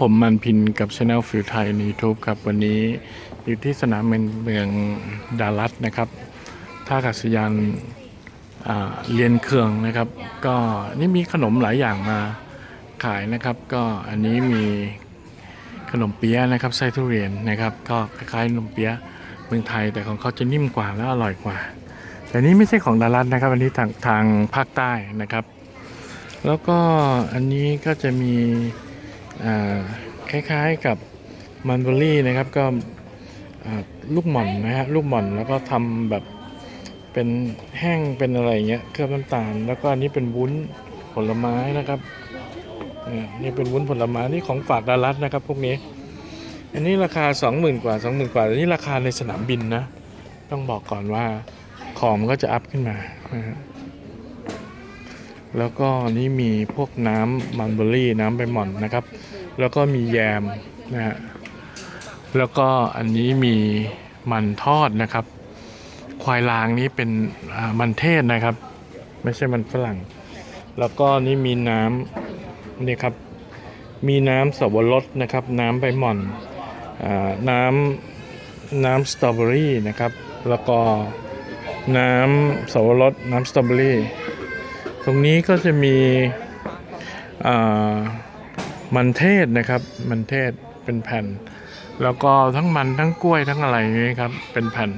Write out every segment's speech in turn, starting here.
ผมมันพินกับช anel ฟิวไทยใน YouTube ครับ วันนี้อยู่ที่สนามเมืองดาลัสนะครับท่าอากาศยานอ่าเรียนเครื่องนะครับ ก็นี่มีขนมหลายอย่างมาขายนะครับ ก็อันนี้มีขนมเปี๊ยะนะครับไส้ทุเรียนนะครับ ก็คล้ายๆขนมเปี๊ยะเมืองไทย แต่ของเขาจะนิ่มกว่าและอร่อยกว่า แต่นี้ไม่ใช่ของดาลัสนะครับ อันนี้ทางทางภาคใต้นะครับ แล้วก็อันนี้ก็จะมี คล้ายๆกับมันเบอรี่นะครับก็ลูกหม่อนนะฮะลูกหม่อนแล้วก็ทำแบบเป็นแห้งเป็นอะไรเงี้ยเคลือบน้ำตาล แล้วก็อันนี้เป็นวุ้นผลไม้นะครับนี่ยนี่เป็นวุ้นผลไม้นี่ของฝากดารัสนะครับ พวกนี้ อันนี้ราคา 20,000 กว่า 20,000 กว่าอันนี้ราคาในสนามบินนะ ต้องบอกก่อนว่าของมันก็จะอัพขึ้นมานะฮะ แล้วก็นี่มีพวกน้ำมันเบอรี่น้ำใบหม่อนนะครับ แล้วก็มีแยมนะฮะแล้วก็อันนี้มีมันทอดนะครับ ควายลางนี้เป็นมันเทศนะครับ ไม่ใช่มันฝรั่ง แล้วก็นี่มีน้ำนี่ครับมีน้ำสับปะรดนะครับ น้ำใบหม่อนอน้ำน้ำสตรอเบอรี่นะครับ แล้วก็น้ำสับปะรดน้ำสตรอเบอรี่ ตรงนี้ก็จะมีมันเทศนะครับ มันเทศเป็นแผ่น แล้วก็ทั้งมันทั้งกล้วยทั้งอะไรนี้ครับ เป็นแผ่น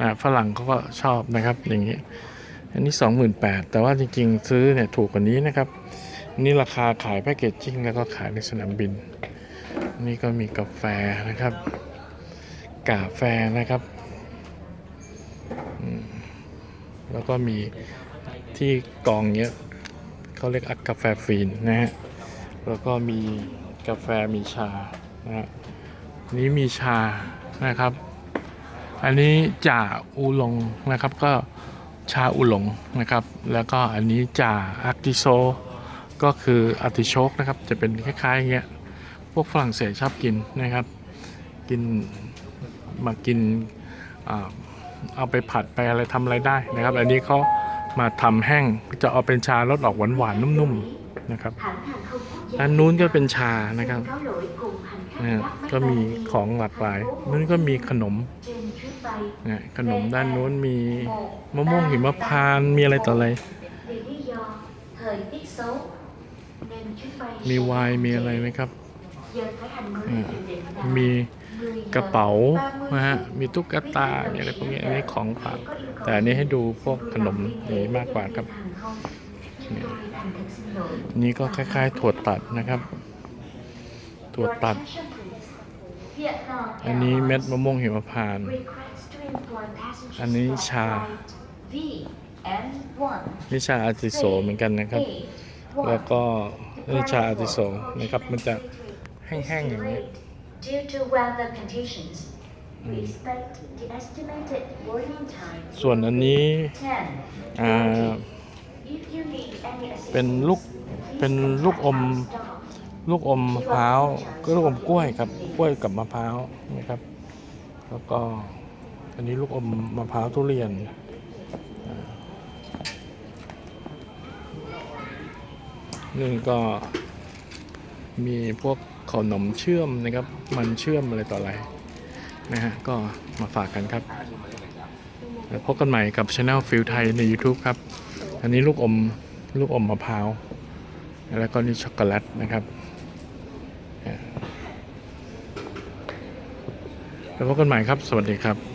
นะฝรั่งเขาก็ชอบนะครับอย่างนี้ อันนี้ 28,000แต่ว่าจริงๆ ซื้อเนี่ยถูกกว่านี้นะครับ นี่ราคาขายแพคเกจจิ้งแล้วก็ขายในสนามบิน นี่ก็มีกาแฟนะครับ กาแฟนะครับ แล้วก็มี ที่กองเนี้ยเขาเรียกอักกาแฟฟีนนะฮะ แล้วก็มีกาแฟมีชานะฮะนี้มีชานะครับ อันนี้จ่าอูหลงนะครับก็ชาอูหลงนะครับ แล้วก็อันนี้จ่าอาร์ติโซก็คืออาร์ติโชกนะครับ จะเป็นคล้ายๆอย่างเงี้ยพวกฝรั่งเศสชอบกินนะครับ กินมากินอเอาไปผัดไปอะไรทำอะไรได้นะครับ อันนี้เขา มาทำแห้งจะเอาเป็นชารสออกหวานๆนุ่มๆนะครับ hãng hàng không quốc gia อันนู้นก็เป็นชานะครับ cáo lỗi cùng hành khách นะฮะ lắc ก็ máy มี bay ของหลากหลายนู้นก็มีขนม trên chuyến bay นะขนมด้านนู้นมีมะม่วงหิมพานต์มีอะไรต่ออะไร vì lý do thời tiết xấu nên chuyến bay มี sẽ ไวน์ hạn มี chế. อะไรไหมครับ giờ khởi hành mới Ừ. dự định là มี10 กระเป๋านะฮะมีตุ๊กตามีอะไรพวกนี้อันนี้ของฝากแต่อันนี้ให้ดูพวกขนมนี้มากกว่าครับ นี่ก็คล้ายๆถั่วตัดนะครับถั่วตัด อันนี้เม็ดมะม่วงหิมพานต์อันนี้ชานิชาอาติโซเหมือนกันนะครับ แล้วก็นิชาอาติโซนะครับ มันจะแห้งๆอย่างนี้ Due to weather conditions, we expect the estimated boarding time ส่วนอันนี้ 10. อ่า If you need any assistance, เป็นลูกเป็นลูกอม staff. ลูกอมมะพร้าวก็ลูกอมกล้วยครับกล้วยกับมะพร้าวนะครับ แล้วก็อันนี้ลูกอมมะพร้าวทุเรียนอ่านี่ก็มีพวก ขนมเชื่อมนะครับ มันเชื่อมอะไรต่ออะไรนะฮะก็มาฝากกันครับแล้วพบกันใหม่กับช anel ฟิลไทยใน YouTube ครับ อันนี้ลูกอมลูกอมมะพร้าว แล้วก็นี่ช็อกโกแลตนะครับแล้วพบกันใหม่ครับ สวัสดีครับ